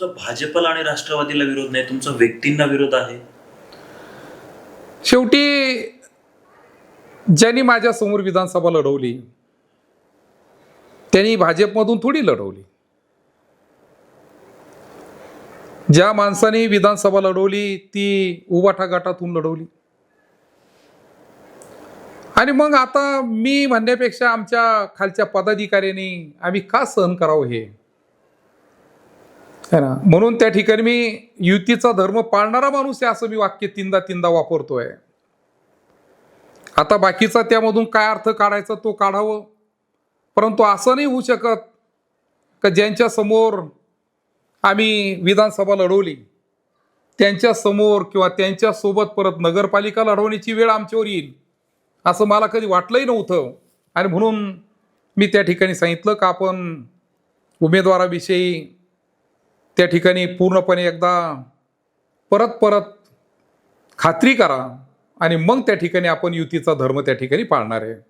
तुमचा भाजपला आणि राष्ट्रवादीला विरोध नाही तुमचा व्यक्तींना विरोध आहे? शेवटी ज्यांनी माझ्यासमोर विधानसभा लढवली त्यांनी भाजपमधून थोडी लढवली. ज्या माणसाने विधानसभा लढवली ती उबाठा गटातून लढवली. आणि मग आता मी म्हणण्यापेक्षा आमच्या खालच्या पदाधिकाऱ्यांनी आम्ही का सहन करावं हे? म्हणून त्या ठिकाणी मी युतीचा धर्म पाळणारा माणूस आहे असं मी वाक्य तीनदा तीनदा वापरतोय. आता बाकीचा त्यामधून काय अर्थ काढायचा तो काढावं. परंतु असं नाही होऊ शकत का ज्यांच्या समोर आम्ही विधानसभा लढवली त्यांच्यासमोर किंवा त्यांच्यासोबत परत नगरपालिका लढवण्याची वेळ आमच्यावर येईल असं मला कधी वाटलंही नव्हतं. आणि म्हणून मी त्या ठिकाणी सांगितलं का आपण उमेदवाराविषयी त्या ठिकाणी पूर्णपणे एकदा परत परत खात्री करा आणि मग त्या ठिकाणी आपण युतीचा धर्म त्या ठिकाणी पाळणार आहे.